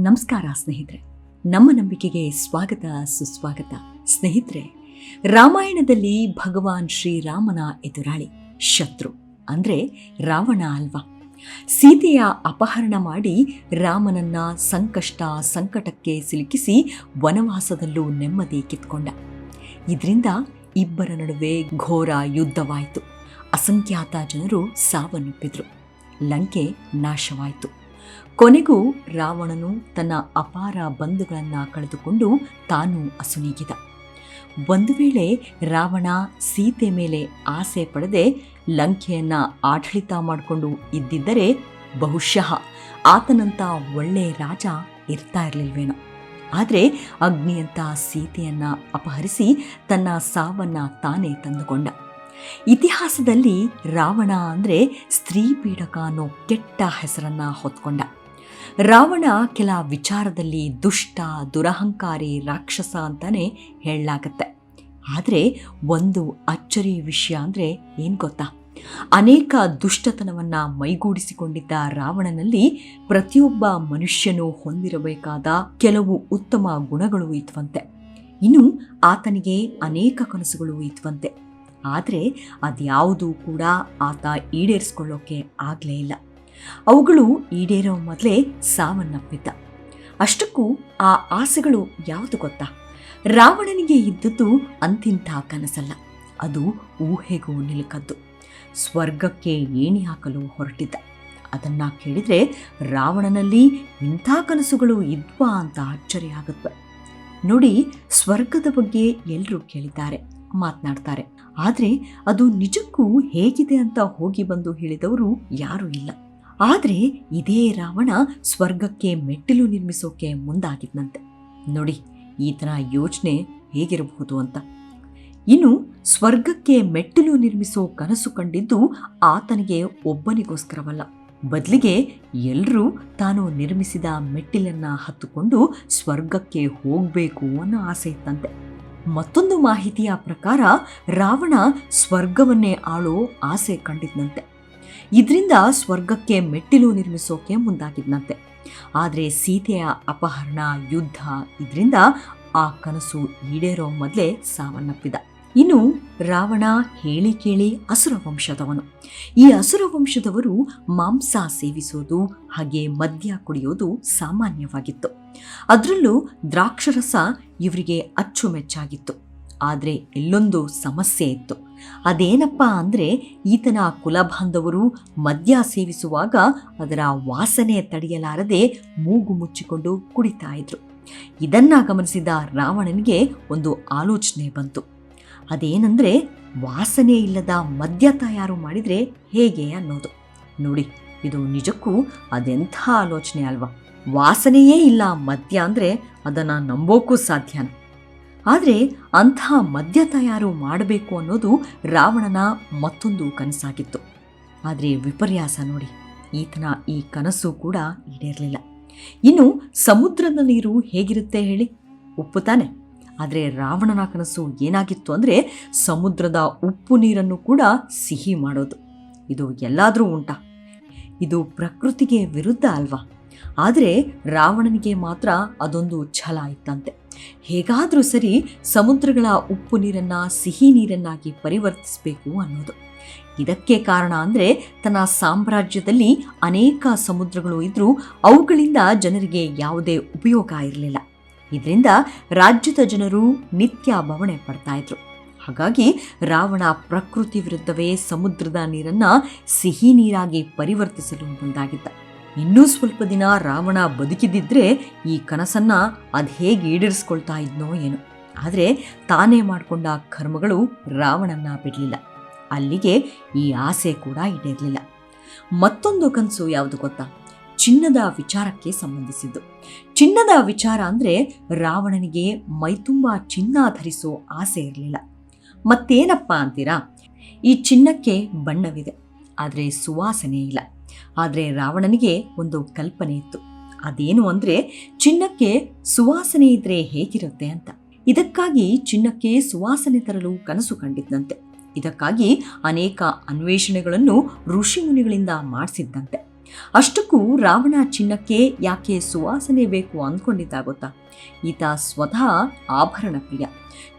ನಮಸ್ಕಾರ ಸ್ನೇಹಿತರೆ. ನಮ್ಮ ನಂಬಿಕೆಗೆ ಸ್ವಾಗತ, ಸುಸ್ವಾಗತ. ಸ್ನೇಹಿತರೆ, ರಾಮಾಯಣದಲ್ಲಿ ಭಗವಾನ್ ಶ್ರೀರಾಮನ ಎದುರಾಳಿ ಶತ್ರು, ಅಂದ್ರೆ ರಾವಣ ಅಲ್ವಾ? ಸೀತೆಯ ಅಪಹರಣ ಮಾಡಿ ರಾಮನನ್ನ ಸಂಕಷ್ಟ ಸಂಕಟಕ್ಕೆ ಸಿಲುಕಿಸಿ ವನವಾಸದಲ್ಲೂ ನೆಮ್ಮದಿ ಕಿತ್ಕೊಂಡ. ಇದರಿಂದ ಇಬ್ಬರ ನಡುವೆ ಘೋರ ಯುದ್ಧವಾಯಿತು. ಅಸಂಖ್ಯಾತ ಜನರು ಸಾವನ್ನಪ್ಪಿದ್ರು. ಲಂಕೆ ನಾಶವಾಯಿತು. ಕೊನೆಗೂ ರಾವಣನು ತನ್ನ ಅಪಾರ ಬಂಧುಗಳನ್ನು ಕಳೆದುಕೊಂಡು ತಾನು ಅಸುನೀಗಿದ. ಒಂದು ವೇಳೆ ರಾವಣ ಸೀತೆ ಮೇಲೆ ಆಸೆ ಪಡೆದೆ ಲಂಕೆಯನ್ನ ಆಡಳಿತ ಮಾಡಿಕೊಂಡು ಇದ್ದಿದ್ದರೆ ಬಹುಶಃ ಆತನಂತ ಒಳ್ಳೆ ರಾಜ ಇರ್ತಾ ಇರಲಿಲ್ವೇನೋ. ಆದರೆ ಅಗ್ನಿಯಂತ ಸೀತೆಯನ್ನ ಅಪಹರಿಸಿ ತನ್ನ ಸಾವನ್ನ ತಾನೇ ತಂದುಕೊಂಡ. ಇತಿಹಾಸದಲ್ಲಿ ರಾವಣ ಅಂದರೆ ಸ್ತ್ರೀ ಪೀಡಕ ಅನ್ನೋ ಕೆಟ್ಟ ಹೆಸರನ್ನ ಹೊತ್ಕೊಂಡ. ರಾವಣ ಕೆಲ ವಿಚಾರದಲ್ಲಿ ದುಷ್ಟ, ದುರಹಂಕಾರಿ, ರಾಕ್ಷಸ ಅಂತಲೇ ಹೇಳಲಾಗತ್ತೆ. ಆದರೆ ಒಂದು ಅಚ್ಚರಿ ವಿಷಯ ಅಂದರೆ ಏನು ಗೊತ್ತಾ? ಅನೇಕ ದುಷ್ಟತನವನ್ನು ಮೈಗೂಡಿಸಿಕೊಂಡಿದ್ದ ರಾವಣನಲ್ಲಿ ಪ್ರತಿಯೊಬ್ಬ ಮನುಷ್ಯನು ಹೊಂದಿರಬೇಕಾದ ಕೆಲವು ಉತ್ತಮ ಗುಣಗಳು ಇತ್ತುವಂತೆ ಇನ್ನು ಆತನಿಗೆ ಅನೇಕ ಕನಸುಗಳು ಇದ್ವಂತೆ. ಆದರೆ ಅದ್ಯಾವುದೂ ಕೂಡ ಆತ ಈಡೇರಿಸ್ಕೊಳ್ಳೋಕೆ ಆಗಲೇ ಇಲ್ಲ. ಅವುಗಳು ಈಡೇರೋ ಮೊದಲೇ ಸಾವನ್ನಪ್ಪಿದ್ದ. ಅಷ್ಟಕ್ಕೂ ಆ ಆಸೆಗಳು ಯಾವುದು ಗೊತ್ತಾ? ರಾವಣನಿಗೆ ಇದ್ದದ್ದು ಅಂತಿಂಥ ಕನಸಲ್ಲ. ಅದು ಊಹೆಗೂ ನಿಲುಕದ್ದು. ಸ್ವರ್ಗಕ್ಕೆ ಏಣಿ ಹಾಕಲು ಹೊರಟಿದ್ದ. ಅದನ್ನ ಕೇಳಿದ್ರೆ ರಾವಣನಲ್ಲಿ ಇಂಥ ಕನಸುಗಳು ಇದ್ವಾ ಅಂತ ಅಚ್ಚರಿ ಆಗುತ್ತೆ ನೋಡಿ, ಸ್ವರ್ಗದ ಬಗ್ಗೆ ಎಲ್ಲರೂ ಕೇಳಿದ್ದಾರೆ, ಮಾತನಾಡ್ತಾರೆ. ಆದರೆ ಅದು ನಿಜಕ್ಕೂ ಹೇಗಿದೆ ಅಂತ ಹೋಗಿ ಬಂದು ಹೇಳಿದವರು ಯಾರೂ ಇಲ್ಲ. ಆದರೆ ಇದೇ ರಾವಣ ಸ್ವರ್ಗಕ್ಕೆ ಮೆಟ್ಟಿಲು ನಿರ್ಮಿಸೋಕೆ ಮುಂದಾಗಿದ್ನಂತೆ. ನೋಡಿ, ಈ ಥರ ಯೋಚನೆ ಹೇಗಿರಬಹುದು ಅಂತ. ಇನ್ನು ಸ್ವರ್ಗಕ್ಕೆ ಮೆಟ್ಟಿಲು ನಿರ್ಮಿಸೋ ಕನಸು ಕಂಡಿದ್ದು ಆತನಿಗೆ ಒಬ್ಬನಿಗೋಸ್ಕರವಲ್ಲ. ಬದಲಿಗೆ ಎಲ್ಲರೂ ತಾನು ನಿರ್ಮಿಸಿದ ಮೆಟ್ಟಿಲನ್ನು ಹತ್ತುಕೊಂಡು ಸ್ವರ್ಗಕ್ಕೆ ಹೋಗಬೇಕು ಅನ್ನೋ ಆಸೆ ಇತ್ತಂತೆ. ಮತ್ತೊಂದು ಮಾಹಿತಿಯ ಪ್ರಕಾರ ರಾವಣ ಸ್ವರ್ಗವನ್ನೇ ಆಳೋ ಆಸೆ ಕಂಡಿದ್ನಂತೆ. ಇದರಿಂದ ಸ್ವರ್ಗಕ್ಕೆ ಮೆಟ್ಟಿಲು ನಿರ್ಮಿಸೋಕೆ ಮುಂದಾಗಿದ್ನಂತೆ. ಆದರೆ ಸೀತೆಯ ಅಪಹರಣ, ಯುದ್ಧ ಇದರಿಂದ ಆ ಕನಸು ಈಡೇರೋ ಮೊದಲೇ ಸಾವನ್ನಪ್ಪಿದ. ಇನ್ನು ರಾವಣ ಹೇಳಿ ಕೇಳಿ ಅಸುರ ವಂಶದವನು. ಈ ಅಸುರ ವಂಶದವರು ಮಾಂಸ ಸೇವಿಸೋದು, ಹಾಗೆ ಮದ್ಯ ಕುಡಿಯೋದು ಸಾಮಾನ್ಯವಾಗಿತ್ತು. ಅದರಲ್ಲೂ ದ್ರಾಕ್ಷರಸ ಇವರಿಗೆ ಅಚ್ಚುಮೆಚ್ಚಾಗಿತ್ತು. ಆದರೆ ಎಲ್ಲೊಂದು ಸಮಸ್ಯೆ ಇತ್ತು. ಅದೇನಪ್ಪ ಅಂದರೆ ಈತನ ಕುಲಬಾಂಧವರು ಮದ್ಯ ಸೇವಿಸುವಾಗ ಅದರ ವಾಸನೆ ತಡೆಯಲಾರದೆ ಮೂಗು ಮುಚ್ಚಿಕೊಂಡು ಕುಡಿತಾ ಇದ್ರು. ಇದನ್ನ ಗಮನಿಸಿದ ರಾವಣನಿಗೆ ಒಂದು ಆಲೋಚನೆ ಬಂತು. ಅದೇನೆಂದರೆ ವಾಸನೆ ಇಲ್ಲದ ಮದ್ಯ ತಯಾರು ಮಾಡಿದರೆ ಹೇಗೆ ಅನ್ನೋದು. ನೋಡಿ, ಇದು ನಿಜಕ್ಕೂ ಅದೆಂಥ ಆಲೋಚನೆ ಅಲ್ವಾ. ವಾಸನೆಯೇ ಇಲ್ಲ ಮದ್ಯ ಅಂದರೆ ಅದನ್ನು ನಂಬೋಕ್ಕೂ ಸಾಧ್ಯನ? ಆದರೆ ಅಂಥ ಮದ್ಯ ತಯಾರು ಮಾಡಬೇಕು ಅನ್ನೋದು ರಾವಣನ ಮತ್ತೊಂದು ಕನಸಾಗಿತ್ತು. ಆದರೆ ವಿಪರ್ಯಾಸ ನೋಡಿ, ಈತನ ಈ ಕನಸು ಕೂಡ ಈಡೇರಲಿಲ್ಲ. ಇನ್ನು ಸಮುದ್ರದ ನೀರು ಹೇಗಿರುತ್ತೆ ಹೇಳಿ? ಉಪ್ಪು ತಾನೆ. ಆದರೆ ರಾವಣನ ಕನಸು ಏನಾಗಿತ್ತು ಅಂದರೆ ಸಮುದ್ರದ ಉಪ್ಪು ನೀರನ್ನು ಕೂಡ ಸಿಹಿ ಮಾಡೋದು. ಇದು ಎಲ್ಲಾದರೂ ಉಂಟಾ. ಇದು ಪ್ರಕೃತಿಗೆ ವಿರುದ್ಧ ಅಲ್ವಾ? ಆದರೆ ರಾವಣನಿಗೆ ಮಾತ್ರ ಅದೊಂದು ಛಲ ಇತ್ತಂತೆ. ಹೇಗಾದರೂ ಸರಿ ಸಮುದ್ರಗಳ ಉಪ್ಪು ನೀರನ್ನು, ಸಿಹಿ ನೀರನ್ನಾಗಿ ಪರಿವರ್ತಿಸಬೇಕು ಅನ್ನೋದು. ಇದಕ್ಕೆ ಕಾರಣ ಅಂದರೆ ತನ್ನ ಸಾಮ್ರಾಜ್ಯದಲ್ಲಿ ಅನೇಕ ಸಮುದ್ರಗಳು ಇದ್ದರೂ ಅವುಗಳಿಂದ ಜನರಿಗೆ ಯಾವುದೇ ಉಪಯೋಗ ಇರಲಿಲ್ಲ. ಇದರಿಂದ ರಾಜ್ಯದ ಜನರು ನಿತ್ಯ ಬವಣೆ ಪಡ್ತಾ ಇದ್ರು. ಹಾಗಾಗಿ ರಾವಣ ಪ್ರಕೃತಿ ವಿರುದ್ಧವೇ ಸಮುದ್ರದ ನೀರನ್ನ ಸಿಹಿ ನೀರಾಗಿ ಪರಿವರ್ತಿಸಲು ಮುಂದಾಗಿದ್ದ. ಇನ್ನೂ ಸ್ವಲ್ಪ ದಿನ ರಾವಣ ಬದುಕಿದ್ದಿದ್ರೆ ಈ ಕನಸನ್ನು ಅದು ಹೇಗೆ ಈಡೇರಿಸ್ಕೊಳ್ತಾ ಇದ್ನೋ ಏನೋ. ಆದರೆ ತಾನೇ ಮಾಡಿಕೊಂಡ ಕರ್ಮಗಳು ರಾವಣನ್ನ ಬಿಡಲಿಲ್ಲ. ಅಲ್ಲಿಗೆ ಈ ಆಸೆ ಕೂಡ ಈಡೇರಲಿಲ್ಲ. ಮತ್ತೊಂದು ಕನಸು ಯಾವುದು ಗೊತ್ತಾ? ಚಿನ್ನದ ವಿಚಾರಕ್ಕೆ ಸಂಬಂಧಿಸಿದ್ದು. ಚಿನ್ನದ ವಿಚಾರ ಅಂದರೆ ರಾವಣನಿಗೆ ಮೈತುಂಬ ಚಿನ್ನ ಧರಿಸೋ ಆಸೆ ಇರಲಿಲ್ಲ. ಮತ್ತೇನಪ್ಪ ಅಂತೀರಾ? ಈ ಚಿನ್ನಕ್ಕೆ ಬಣ್ಣವಿದೆ, ಆದರೆ ಸುವಾಸನೆ ಇಲ್ಲ. ಆದರೆ ರಾವಣನಿಗೆ ಒಂದು ಕಲ್ಪನೆ ಇತ್ತು. ಅದೇನು ಅಂದರೆ ಚಿನ್ನಕ್ಕೆ ಸುವಾಸನೆ ಇದ್ರೆ ಹೇಗಿರುತ್ತೆ ಅಂತ. ಇದಕ್ಕಾಗಿ ಚಿನ್ನಕ್ಕೆ ಸುವಾಸನೆ ತರಲು ಕನಸು ಕಂಡಿದ್ದಂತೆ ಇದಕ್ಕಾಗಿ ಅನೇಕ ಅನ್ವೇಷಣೆಗಳನ್ನು ಋಷಿಮುನಿಗಳಿಂದ ಮಾಡಿಸಿದ್ದಂತೆ. ಅಷ್ಟಕ್ಕೂ ರಾವಣ ಚಿನ್ನಕ್ಕೆ ಯಾಕೆ ಸುವಾಸನೆ ಬೇಕು ಅಂದ್ಕೊಂಡಿದ್ದ ಗೊತ್ತಾ? ಈತ ಸ್ವತಃ ಆಭರಣ ಪ್ರಿಯ.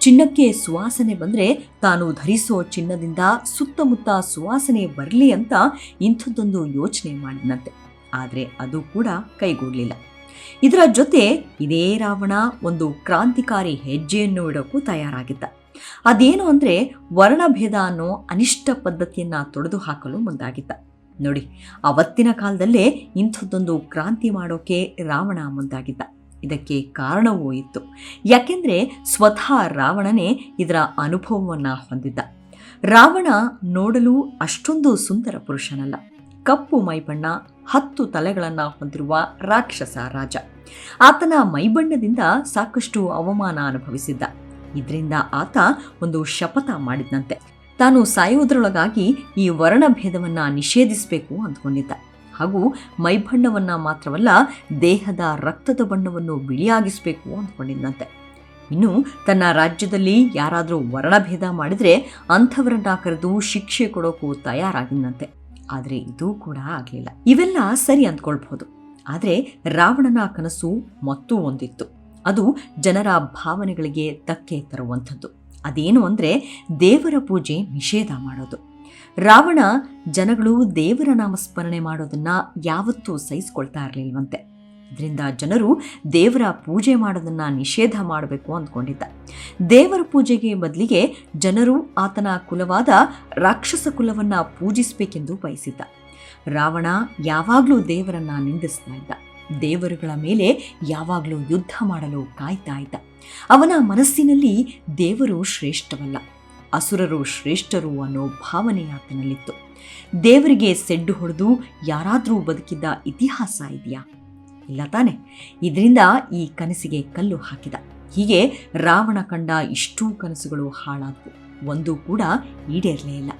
ಚಿನ್ನಕ್ಕೆ ಸುವಾಸನೆ ಬಂದರೆ ತಾನು ಧರಿಸೋ ಚಿನ್ನದಿಂದ ಸುತ್ತಮುತ್ತ ಸುವಾಸನೆ ಬರಲಿ ಅಂತ ಇಂಥದ್ದೊಂದು ಯೋಚನೆ ಮಾಡಿದಂತೆ ಆದರೆ ಅದು ಕೂಡ ಕೈಗೂಡಲಿಲ್ಲ. ಇದರ ಜೊತೆ ಇದೇ ರಾವಣ ಒಂದು ಕ್ರಾಂತಿಕಾರಿ ಹೆಜ್ಜೆಯನ್ನು ಇಡೋಕ್ಕೂ ತಯಾರಾಗಿದ್ದ. ಅದೇನು ಅಂದರೆ ವರ್ಣಭೇದ ಅನ್ನೋ ಅನಿಷ್ಟ ಪದ್ಧತಿಯನ್ನ ತೊಡೆದು ಹಾಕಲು ಮುಂದಾಗಿದ್ದ. ನೋಡಿ, ಅವತ್ತಿನ ಕಾಲದಲ್ಲೇ ಇಂಥದ್ದೊಂದು ಕ್ರಾಂತಿ ಮಾಡೋಕೆ ರಾವಣ ಮುಂದಾಗಿದ್ದ. ಇದಕ್ಕೆ ಕಾರಣವೂ ಇತ್ತು. ಯಾಕೆಂದರೆ ಸ್ವತಃ ರಾವಣನೇ ಇದರ ಅನುಭವವನ್ನು ಹೊಂದಿದ್ದ. ರಾವಣ ನೋಡಲು ಅಷ್ಟೊಂದು ಸುಂದರ ಪುರುಷನಲ್ಲ. ಕಪ್ಪು ಮೈಬಣ್ಣ, ಹತ್ತು ತಲೆಗಳನ್ನು ಹೊಂದಿರುವ ರಾಕ್ಷಸ ರಾಜ. ಆತನ ಮೈಬಣ್ಣದಿಂದ ಸಾಕಷ್ಟು ಅವಮಾನ ಅನುಭವಿಸಿದ್ದ. ಇದರಿಂದ ಆತ ಒಂದು ಶಪಥ ಮಾಡಿದ್ನಂತೆ. ತಾನು ಸಾಯುವುದರೊಳಗಾಗಿ ಈ ವರ್ಣಭೇದವನ್ನು ನಿಷೇಧಿಸಬೇಕು ಅಂದ್ಕೊಂಡಿದ್ದ. ಹಾಗೂ ಮೈಬಣ್ಣವನ್ನು ಮಾತ್ರವಲ್ಲ, ದೇಹದ ರಕ್ತದ ಬಣ್ಣವನ್ನು ಬಿಳಿಯಾಗಿಸಬೇಕು ಅಂದ್ಕೊಂಡಿದ್ದಂತೆ ಇನ್ನು ತನ್ನ ರಾಜ್ಯದಲ್ಲಿ ಯಾರಾದರೂ ವರ್ಣಭೇದ ಮಾಡಿದರೆ ಅಂಥವರನ್ನ ಕರೆದು ಶಿಕ್ಷೆ ಕೊಡೋಕ್ಕೂ ತಯಾರಾಗಿದ್ದಂತೆ ಆದರೆ ಇದು ಕೂಡ ಆಗಲಿಲ್ಲ. ಇವೆಲ್ಲ ಸರಿ ಅಂದ್ಕೊಳ್ಬಹುದು. ಆದರೆ ರಾವಣನ ಕನಸು ಮತ್ತೂ ಒಂದಿತ್ತು. ಅದು ಜನರ ಭಾವನೆಗಳಿಗೆ ಧಕ್ಕೆ ತರುವಂಥದ್ದು. ಅದೇನು ಅಂದರೆ ದೇವರ ಪೂಜೆ ನಿಷೇಧ ಮಾಡೋದು. ರಾವಣ ಜನಗಳು ದೇವರ ನಾಮಸ್ಮರಣೆ ಮಾಡೋದನ್ನು ಯಾವತ್ತೂ ಸಹಿಸ್ಕೊಳ್ತಾ ಇರಲಿಲ್ವಂತೆ. ಇದರಿಂದ ಜನರು ದೇವರ ಪೂಜೆ ಮಾಡೋದನ್ನು ನಿಷೇಧ ಮಾಡಬೇಕು ಅಂದ್ಕೊಂಡಿದ್ದ. ದೇವರ ಪೂಜೆಗೆ ಬದಲಿಗೆ ಜನರು ಆತನ ಕುಲವಾದ ರಾಕ್ಷಸ ಕುಲವನ್ನು ಪೂಜಿಸಬೇಕೆಂದು ಬಯಸಿದ್ದ. ರಾವಣ ಯಾವಾಗಲೂ ದೇವರನ್ನು ನಿಂದಿಸ್ತಾ ಇದ್ದ. ದೇವರುಗಳ ಮೇಲೆ ಯಾವಾಗಲೂ ಯುದ್ಧ ಮಾಡಲು ಕಾಯ್ತಾ ಇದ್ದ. ಅವನ ಮನಸ್ಸಿನಲ್ಲಿ ದೇವರು ಶ್ರೇಷ್ಠವಲ್ಲ. ಅಸುರರು ಶ್ರೇಷ್ಠರು ಅನ್ನೋ ಭಾವನೆ ಆತನಲ್ಲಿತ್ತು. ದೇವರಿಗೆ ಸೆಡ್ಡು ಹೊಡೆದು ಯಾರಾದರೂ ಬದುಕಿದ್ದ ಇತಿಹಾಸ ಇದೆಯಾ? ಇಲ್ಲ ತಾನೆ. ಇದರಿಂದ ಈ ಕನಸಿಗೆ ಕಲ್ಲು ಹಾಕಿದ. ಹೀಗೆ ರಾವಣ ಕಂಡ ಇಷ್ಟೂ ಕನಸುಗಳು ಹಾಳಾದವು. ಒಂದೂ ಕೂಡ ಈಡೇರಲೇ ಇಲ್ಲ.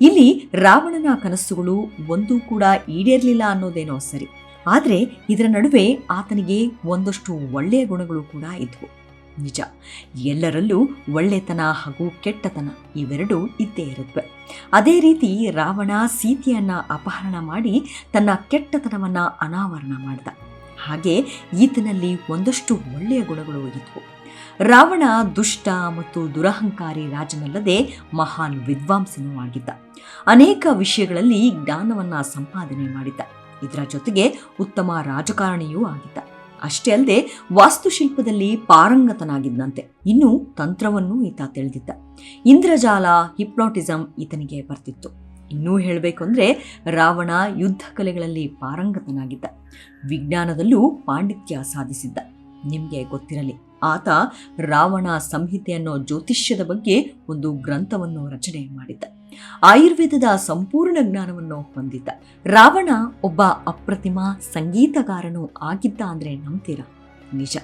ಇಲ್ಲಿ ರಾವಣನ ಕನಸುಗಳು ಒಂದೂ ಕೂಡ ಈಡೇರಲಿಲ್ಲ ಅನ್ನೋದೇನೋ ಸರಿ. ಆದರೆ ಇದರ ನಡುವೆ ಆತನಿಗೆ ಒಂದಷ್ಟು ಒಳ್ಳೆಯ ಗುಣಗಳು ಕೂಡ ಇದ್ವು. ನಿಜ. ಎಲ್ಲರಲ್ಲೂ ಒಳ್ಳೆತನ ಹಾಗೂ ಕೆಟ್ಟತನ ಇವೆರಡೂ ಇದ್ದೇ ಇರುತ್ತವೆ ಅದೇ ರೀತಿ ರಾವಣ ಸೀತೆಯನ್ನು ಅಪಹರಣ ಮಾಡಿ ತನ್ನ ಕೆಟ್ಟತನವನ್ನು ಅನಾವರಣ ಮಾಡಿದ. ಹಾಗೆ ಈತನಲ್ಲಿ ಒಂದಷ್ಟು ಒಳ್ಳೆಯ ಗುಣಗಳು ಇದ್ವು. ರಾವಣ ದುಷ್ಟ ಮತ್ತು ದುರಹಂಕಾರಿ ರಾಜನಲ್ಲದೆ ಮಹಾನ್ ವಿದ್ವಾಂಸನೂ ಆಗಿದ್ದ. ಅನೇಕ ವಿಷಯಗಳಲ್ಲಿ ಜ್ಞಾನವನ್ನ ಸಂಪಾದನೆ ಮಾಡಿದ್ದ. ಇದರ ಜೊತೆಗೆ ಉತ್ತಮ ರಾಜಕಾರಣಿಯೂ ಆಗಿದ್ದ. ಅಷ್ಟೇ ಅಲ್ಲದೆ ವಾಸ್ತುಶಿಲ್ಪದಲ್ಲಿ ಪಾರಂಗತನಾಗಿದ್ದಂತೆ ಇನ್ನು ತಂತ್ರವನ್ನೂ ಈತ ತಿಳಿದಿದ್ದ. ಇಂದ್ರಜಾಲ, ಹಿಪ್ನಾಟಿಸಂ ಈತನಿಗೆ ಬರ್ತಿತ್ತು. ಇನ್ನೂ ಹೇಳಬೇಕು ಅಂದರೆ ರಾವಣ ಯುದ್ಧ ಕಲೆಗಳಲ್ಲಿ ಪಾರಂಗತನಾಗಿದ್ದ. ವಿಜ್ಞಾನದಲ್ಲೂ ಪಾಂಡಿತ್ಯ ಸಾಧಿಸಿದ್ದ. ನಿಮಗೆ ಗೊತ್ತಿರಲಿ. ಆತ ರಾವಣ ಸಂಹಿತೆ ಅನ್ನೋ ಜ್ಯೋತಿಷ್ಯದ ಬಗ್ಗೆ ಒಂದು ಗ್ರಂಥವನ್ನು ರಚನೆ ಮಾಡಿದ್ದ. ಆಯುರ್ವೇದದ ಸಂಪೂರ್ಣ ಜ್ಞಾನವನ್ನು ಹೊಂದಿದ್ದ. ರಾವಣ ಒಬ್ಬ ಅಪ್ರತಿಮ ಸಂಗೀತಗಾರನು ಆಗಿದ್ದ ಅಂದ್ರೆ ನಂಬ್ತೀರಾ? ನಿಜ.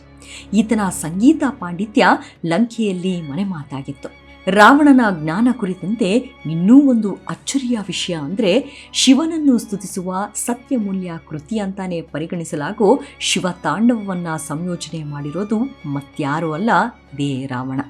ಈತನ ಸಂಗೀತ ಪಾಂಡಿತ್ಯ ಲಂಕೆಯಲ್ಲಿ ಮನೆ ಮಾತಾಗಿತ್ತು ರಾವಣನ ಜ್ಞಾನ ಕುರಿತಂತೆ ಇನ್ನೂ ಒಂದು ಅಚ್ಚರಿಯ ವಿಷಯ ಅಂದರೆ ಶಿವನನ್ನು ಸ್ತುತಿಸುವ ಸತ್ಯಮೂಲ್ಯ ಕೃತಿ ಅಂತಾನೆ ಪರಿಗಣಿಸಲಾಗೋ ಶಿವ ತಾಂಡವವನ್ನು ಸಂಯೋಜನೆ ಮಾಡಿರೋದು ಮತ್ಯಾರೂ ಅಲ್ಲ, ದೇ ರಾವಣ.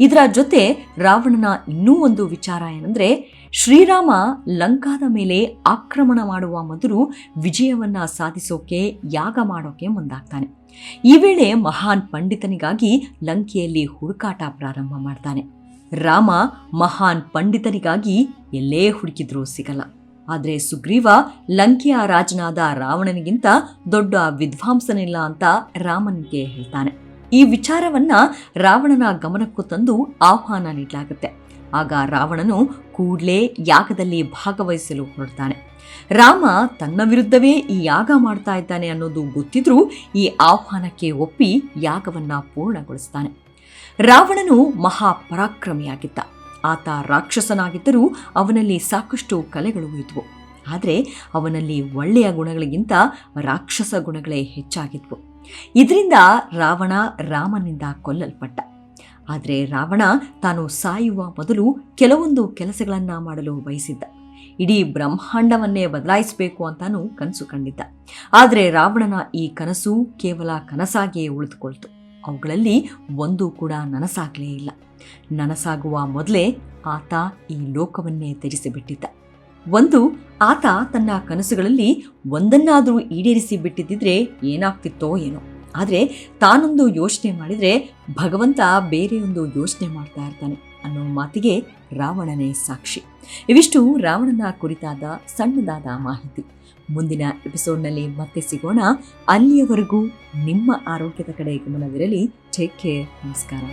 ಇದರ ಜೊತೆ ರಾವಣನ ಇನ್ನೂ ಒಂದು ವಿಚಾರ ಏನಂದರೆ ಶ್ರೀರಾಮ ಲಂಕಾದ ಮೇಲೆ ಆಕ್ರಮಣ ಮಾಡುವ ಮೊದಲು ವಿಜಯವನ್ನು ಸಾಧಿಸೋಕೆ ಯಾಗ ಮಾಡೋಕೆ ಮುಂದಾಗ್ತಾನೆ. ಈ ವೇಳೆ ಮಹಾನ್ ಪಂಡಿತನಿಗಾಗಿ ಲಂಕೆಯಲ್ಲಿ ಹುಡುಕಾಟ ಪ್ರಾರಂಭ ಮಾಡ್ತಾನೆ. ರಾಮ ಮಹಾನ್ ಪಂಡಿತನಿಗಾಗಿ ಎಲ್ಲೇ ಹುಡುಕಿದ್ರೂ ಸಿಗಲ್ಲ. ಆದರೆ ಸುಗ್ರೀವ ಲಂಕೆಯ ರಾಜನಾದ ರಾವಣನಿಗಿಂತ ದೊಡ್ಡ ವಿದ್ವಾಂಸನಿಲ್ಲ ಅಂತ ರಾಮನಿಗೆ ಹೇಳ್ತಾನೆ. ಈ ವಿಚಾರವನ್ನ ರಾವಣನ ಗಮನಕ್ಕೂ ತಂದು ಆಹ್ವಾನ ನೀಡಲಾಗುತ್ತೆ. ಆಗ ರಾವಣನು ಕೂಡ್ಲೇ ಯಾಗದಲ್ಲಿ ಭಾಗವಹಿಸಲು ಹೊರಡ್ತಾನೆ. ರಾಮ ತನ್ನ ವಿರುದ್ಧವೇ ಈ ಯಾಗ ಮಾಡ್ತಾ ಇದ್ದಾನೆ ಅನ್ನೋದು ಗೊತ್ತಿದ್ರೂ ಈ ಆಹ್ವಾನಕ್ಕೆ ಒಪ್ಪಿ ಯಾಗವನ್ನ ಪೂರ್ಣಗೊಳಿಸ್ತಾನೆ. ರಾವಣನು ಮಹಾಪರಾಕ್ರಮಿಯಾಗಿದ್ದ. ಆತ ರಾಕ್ಷಸನಾಗಿದ್ದರೂ ಅವನಲ್ಲಿ ಸಾಕಷ್ಟು ಕಲೆಗಳು ಇದ್ವು ಆದರೆ ಅವನಲ್ಲಿ ಒಳ್ಳೆಯ ಗುಣಗಳಿಗಿಂತ ರಾಕ್ಷಸ ಗುಣಗಳೇ ಹೆಚ್ಚಾಗಿದ್ವು. ಇದರಿಂದ ರಾವಣ ರಾಮನಿಂದ ಕೊಲ್ಲಲ್ಪಟ್ಟ. ಆದರೆ ರಾವಣ ತಾನು ಸಾಯುವ ಮೊದಲು ಕೆಲವೊಂದು ಕೆಲಸಗಳನ್ನು ಮಾಡಲು ಬಯಸಿದ್ದ. ಇಡೀ ಬ್ರಹ್ಮಾಂಡವನ್ನೇ ಬದಲಾಯಿಸಬೇಕು ಅಂತಾನು ಕನಸು ಕಂಡಿದ್ದ. ಆದರೆ ರಾವಣನ ಈ ಕನಸು ಕೇವಲ ಕನಸಾಗಿಯೇ ಉಳಿದುಕೊಳ್ತು. ಅವುಗಳಲ್ಲಿ ಒಂದು ಕೂಡ ನನಸಾಗಲೇ ಇಲ್ಲ. ನನಸಾಗುವ ಮೊದಲೇ ಆತ ಈ ಲೋಕವನ್ನೇ ತ್ಯಜಿಸಿಬಿಟ್ಟಿದ್ದ. ಒಂದು, ಆತ ತನ್ನ ಕನಸುಗಳಲ್ಲಿ ಒಂದನ್ನಾದರೂ ಈಡೇರಿಸಿ ಬಿಟ್ಟಿದ್ದಿದ್ರೆ ಏನಾಗ್ತಿತ್ತೋ ಏನೋ. ಆದರೆ ತಾನೊಂದು ಯೋಚನೆ ಮಾಡಿದರೆ ಭಗವಂತ ಬೇರೆಯೊಂದು ಯೋಚನೆ ಮಾಡ್ತಾ ಇರ್ತಾನೆ. ಅನ್ನೋ ಮಾತಿಗೆ ರಾವಣನೇ ಸಾಕ್ಷಿ. ಇವಿಷ್ಟು ರಾವಣನ ಕುರಿತಾದ ಸಣ್ಣದಾದ ಮಾಹಿತಿ. ಮುಂದಿನ ಎಪಿಸೋಡ್ನಲ್ಲಿ ಮತ್ತೆ ಸಿಗೋಣ. ಅಲ್ಲಿಯವರೆಗೂ ನಿಮ್ಮ ಆರೋಗ್ಯದ ಕಡೆ ಗಮನವಿರಲಿ. ಟೇಕ್ ಕೇರ್ ನಮಸ್ಕಾರ.